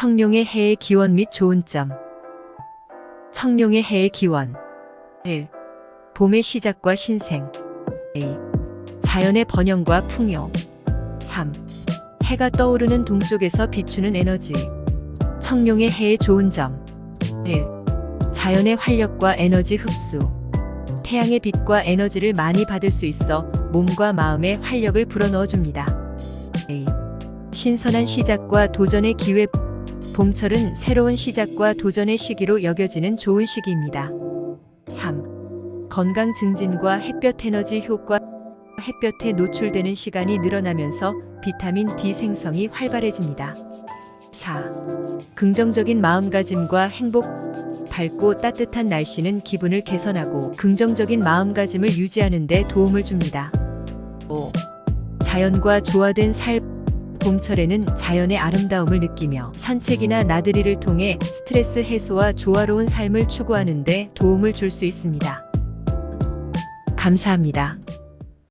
청룡의 해의 기원 및 좋은 점. 청룡의 해의 기원. 1. 봄의 시작과 신생. 2. 자연의 번영과 풍요. 3. 해가 떠오르는 동쪽에서 비추는 에너지. 청룡의 해의 좋은 점. 1. 자연의 활력과 에너지 흡수. 태양의 빛과 에너지를 많이 받을 수 있어 몸과 마음에 활력을 불어넣어 줍니다. 2. 신선한 시작과 도전의 기회. 봄철은 새로운 시작과 도전의 시기로 여겨지는 좋은 시기입니다. 3. 건강 증진과 햇볕 에너지 효과. 햇볕에 노출되는 시간이 늘어나면서 비타민 D 생성이 활발해집니다. 4. 긍정적인 마음가짐과 행복. 밝고 따뜻한 날씨는 기분을 개선하고 긍정적인 마음가짐을 유지하는 데 도움을 줍니다. 5. 자연과 조화된 삶. 봄철에는 자연의 아름다움을 느끼며 산책이나 나들이를 통해 스트레스 해소와 조화로운 삶을 추구하는 데 도움을 줄 수 있습니다. 감사합니다.